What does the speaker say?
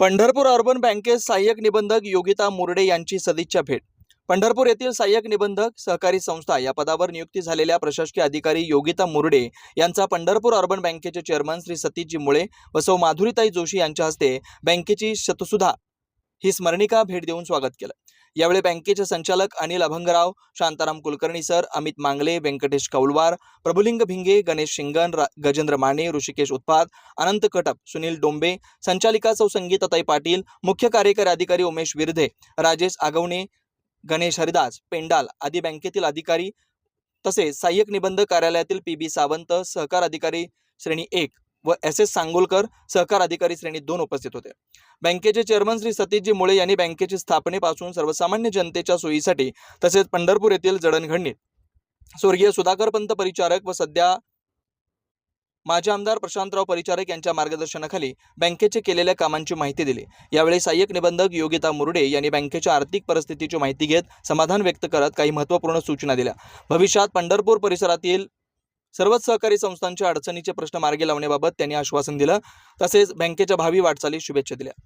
Pandharpur urban बँकेत सहाय्यक निबंधक योगिता मुरडे यांची सदिच्छा भेट. पंढरपूर येथील सहाय्यक निबंधक सहकारी संस्था या पदावर नियुक्ती झालेल्या प्रशासकीय अधिकारी योगिता मुरडे यांचा पंढरपूर अर्बन बँकेचे चेअरमन श्री सतीशजी मुळे व सौ माधुरीताई जोशी यांच्या हस्ते बँकेची शतसुधा ही स्मरणिका भेट देऊन स्वागत केलं. यावेळी बँकेचे संचालक अनिल अभंगराव शांताराम कुलकर्णी सर अमित मांगले व्यंकटेश कौलवार प्रभुलिंग भिंगे गणेश शिंगण रा- गजेंद्र माने ऋषिकेश उत्पाद अनंत कटप सुनील डोंबे संचालिका सौ संगीताताई पाटील मुख्य कार्यकारी अधिकारी उमेश विरधे राजेश आगवणे गणेश हरिदास पेंडाल आदी बँकेतील अधिकारी तसेच सहाय्यक निबंध कार्यालयातील पी बी सावंत सहकार अधिकारी श्रेणी एक व एस एस सांगोलकर सहकार अधिकारी श्रेणी दोन उपस्थित होते. बँकेचे चेअरमन श्री सतीशजी मुळे यांनी बँकेची स्थापनेपासून सर्वसामान्य जनतेच्या सोयीसाठी तसेच पंढरपूर येथील जडणघडणीत स्वर्गीय सुधाकर पंत परिचारक व सध्या माजी आमदार प्रशांतराव परिचारक यांच्या मार्गदर्शनाखाली बँकेचे केलेल्या कामांची माहिती दिली. यावेळी सहाय्यक निबंधक योगिता मुरडे यांनी बँकेच्या आर्थिक परिस्थितीची माहिती घेत समाधान व्यक्त करत काही महत्त्वपूर्ण सूचना दिल्या. भविष्यात पंढरपूर परिसरातील सर्वच सहकारी संस्थांच्या अडचणीचे प्रश्न मार्गी लावण्याबाबत त्यांनी आश्वासन दिलं. तसेच बँकेच्या भावी वाटचालीस शुभेच्छा दिल्या.